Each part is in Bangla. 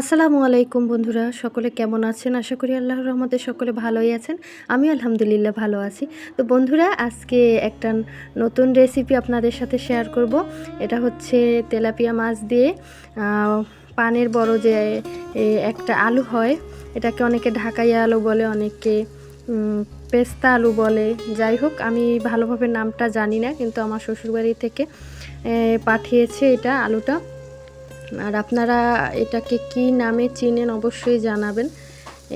আসসালামু আলাইকুম বন্ধুরা, সকলে কেমন আছেন? আশা করি আল্লাহর রহমতে সকলে ভালোই আছেন। আমি আলহামদুলিল্লাহ ভালো আছি। তো বন্ধুরা, আজকে একটা নতুন রেসিপি আপনাদের সাথে শেয়ার করব। এটা হচ্ছে তেলাপিয়া মাছ দিয়ে পানের বড় যে একটা আলু হয়, এটাকে অনেকে ঢাকাইয়া আলু বলে, অনেকে পেস্তা আলু বলে। যাই হোক, আমি ভালোভাবে নামটা জানি না, কিন্তু আমার শ্বশুরবাড়ি থেকে পাঠিয়েছে এটা আলুটা। আর আপনারা এটাকে কি নামে চিনেন অবশ্যই জানাবেন।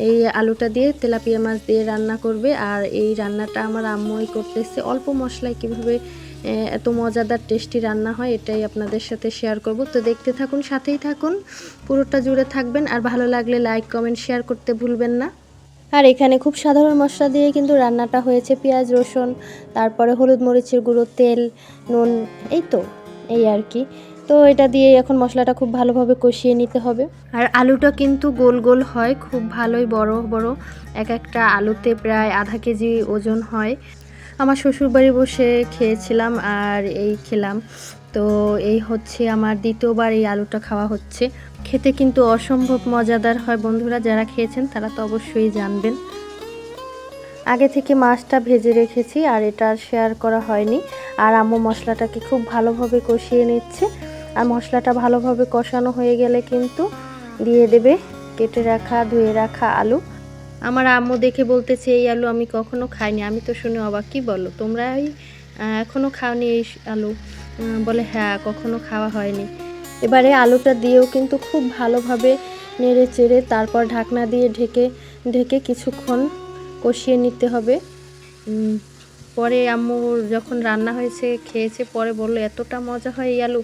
এই আলুটা দিয়ে তেলাপিয়া মাছ দিয়ে রান্না করবে। আর এই রান্নাটা আমার আম্মুই করতেছে। অল্প মশলায় কীভাবে এত মজাদার টেস্টি রান্না হয় এটাই আপনাদের সাথে শেয়ার করব। তো দেখতে থাকুন, সাথেই থাকুন। পুরোটা জুড়ে থাকবেন। আর ভালো লাগলে লাইক কমেন্ট শেয়ার করতে ভুলবেন না। আর এখানে খুব সাধারণ মশলা দিয়ে কিন্তু রান্নাটা হয়েছে। পেঁয়াজ, রসুন, তারপরে হলুদ মরিচের গুঁড়ো, তেল, নুন, এই তো, এই আর কি। তো এটা দিয়ে এখন মশলাটা খুব ভালোভাবে কষিয়ে নিতে হবে। আর আলুটা কিন্তু গোল গোল হয়, খুব ভালোই বড় বড়। এক একটা আলুতে প্রায় আধা কেজি ওজন হয়। আমার শ্বশুরবাড়ি বসে খেয়েছিলাম আর এই খেলাম। তো এই হচ্ছে আমার দ্বিতীয়বার এই আলুটা খাওয়া হচ্ছে। খেতে কিন্তু অসম্ভব মজাদার হয় বন্ধুরা, যারা খেয়েছেন তারা তো অবশ্যই জানবেন। আগে থেকে মাছটা ভেজে রেখেছি আর এটা শেয়ার করা হয়নি। আর আম্মু মশলাটাকে খুব ভালোভাবে কষিয়ে নিচ্ছে। আর মশলাটা ভালোভাবে কষানো হয়ে গেলে কিন্তু দিয়ে দেবে কেটে রাখা ধুয়ে রাখা আলু। আমার আম্মু দেখে বলতেছে এই আলু আমি কখনো খাইনি। আমি তো শুনে অবাক কি বলো? তোমরা এই আহ, এখনও খাওনি এই আলু? বলে হ্যাঁ কখনো খাওয়া হয়নি। এবারে আলুটা দিয়েও কিন্তু খুব ভালোভাবে নেড়ে চেড়ে তারপর ঢাকনা দিয়ে ঢেকে ঢেকে কিছুক্ষণ কষিয়ে নিতে হবে। পরে আম্মু যখন রান্না হয়েছে খেয়েছে পরে বলল এতটা মজা হয় এই আলু।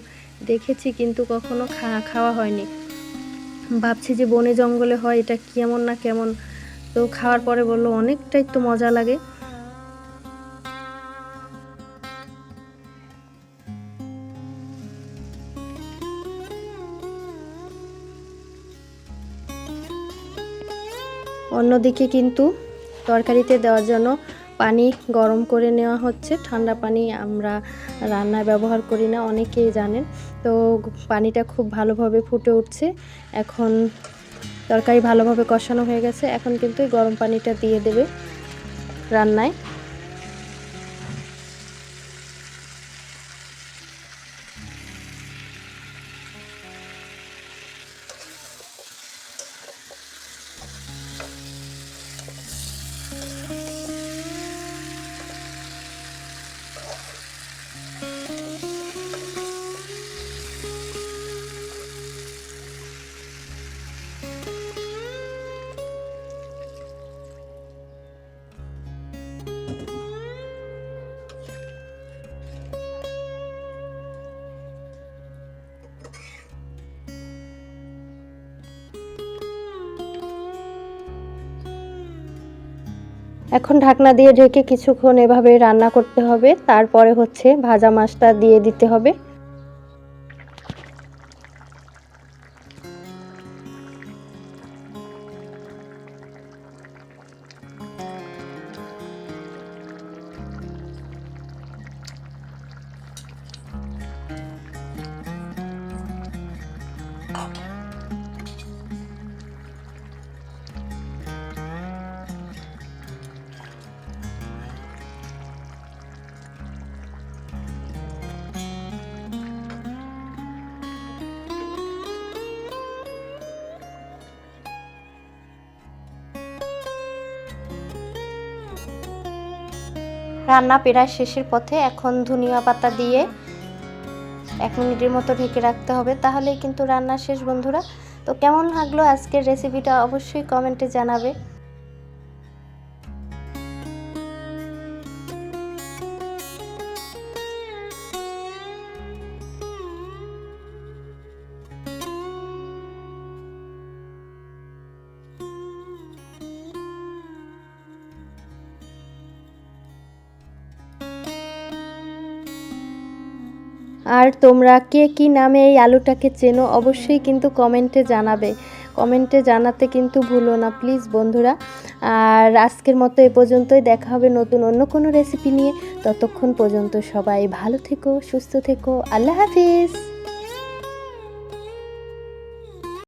দেখেছি কিন্তু কখনো খাওয়া হয়নি। ভাবছি যে বনে জঙ্গলে হয়, এটা কেমন না কেমন। তো খাওয়ার পরে বলল, অনেকটাই তো মজা লাগে। অন্যদিকে কিন্তু তরকারিতে দেওয়ার জন্য পানি গরম করে নেওয়া হচ্ছে। ঠান্ডা পানি আমরা রান্নায় ব্যবহার করি না, অনেকেই জানেন। তো পানিটা খুব ভালোভাবে ফুটে উঠছে। এখন তরকারি ভালোভাবে কষানো হয়ে গেছে। এখন কিন্তু গরম পানিটা দিয়ে দেবে রান্নায়। এখন ঢাকনা দিয়ে ঢেকে কিছুক্ষণ এভাবে রান্না করতে হবে। তারপরে হচ্ছে ভাজা মাছটা দিয়ে দিতে হবে। রান্না প্রায় শেষের পথে এখন ধনিয়া পাতা দিয়ে এক মিনিটের মতো ঢেকে রাখতে হবে। তাহলেই কিন্তু রান্না শেষ, বন্ধুরা। তো কেমন লাগল আজকের রেসিপিটা অবশ্যই কমেন্টে জানাবে। আর তোমরা কে কি নামে এই আলুটাকে চেনো অবশ্যই কিন্তু কমেন্টে জানাবে। কমেন্টে জানাতে কিন্তু ভুলো না, প্লিজ বন্ধুরা। আর আজকের মতো এ পর্যন্তই, দেখা হবে নতুন অন্য কোনো রেসিপি নিয়ে। ততক্ষণ পর্যন্ত সবাই ভালো থেকো, সুস্থ থেকো। আল্লাহ হাফিজ!